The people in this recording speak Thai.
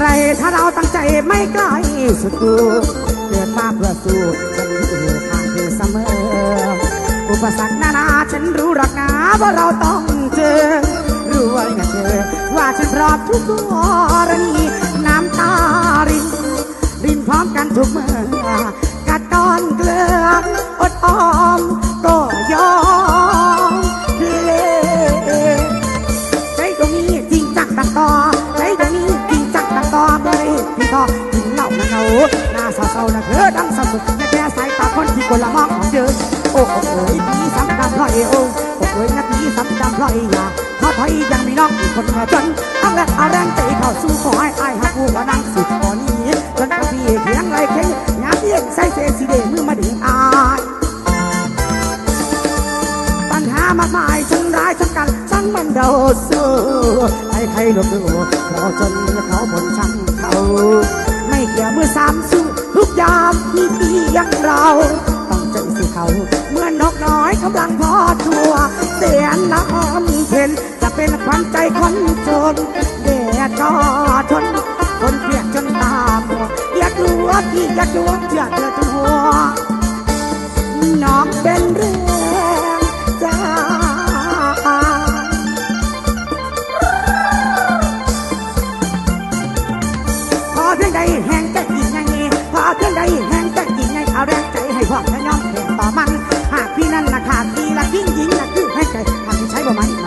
ไร ถ้าเราตั้งใจไม่ไกลสุดตัวเกิดมาเพื่อสู้ฉันอยู่ข้างเธอเสมอ อุปสรรคนานาฉันรู้หรักนะว่าเราต้องเจอรู้ว่าอย่าเจอว่าฉันรอมทุกกรณีน้ำตารินรินพร้อมกันทุกเมื่อกัดตอนเกลืออดออมก็ยอมเลใจตรงนี้จริงจังตังต่อ ได้พี่ต่อกินเหล้านะเงาหน้าเศร้าๆนะเธอดังสะสุดและแค่สายตาคนที่คนละมองของเธอโอ้โอ้โอ้ยพี่สำคัญลอยโอ้โอ้โอ้ยนะพี่สำคัญลอยอย่าท้อถอยยังมีน้องอีกคนมาจนทั้งและอาแรงใจเข้าสู่ขอให้อายหักกูว่านั่งสุดก่อนนี้จนกระพี่เพียงไรเข่งงานเลี้ยงใส่เสสีเดมือมาดึงอายปัญหามากมายฉันร้ายฉันกันช่างมันเดาสู้ให้ใครหลบดูขอจนเขาบนช่าง ไม่เกี่ยวเมื่อสามสู้ทุกยามมีเพียงเราต้องเจอสิเขาเมื่อนกน้อยกำลังพอทัวเสียนน้ำเพ็นจะเป็นขวัญใจคนจนเดดก็ทนคนเปียกจนตาบวอยากรู้ว่าพี่อยากรู้ว่าเชื่อเธอ แห้งใจะกินไงพอเพื่อนใดแห้งใจะกินไงเอาแรงใจให้พ่อจะยอมเพ่งต่อมัน หากพี่นั่นนะขาดดีละยิ่งยิงละคือแห้งใจทำใช้บ่มัน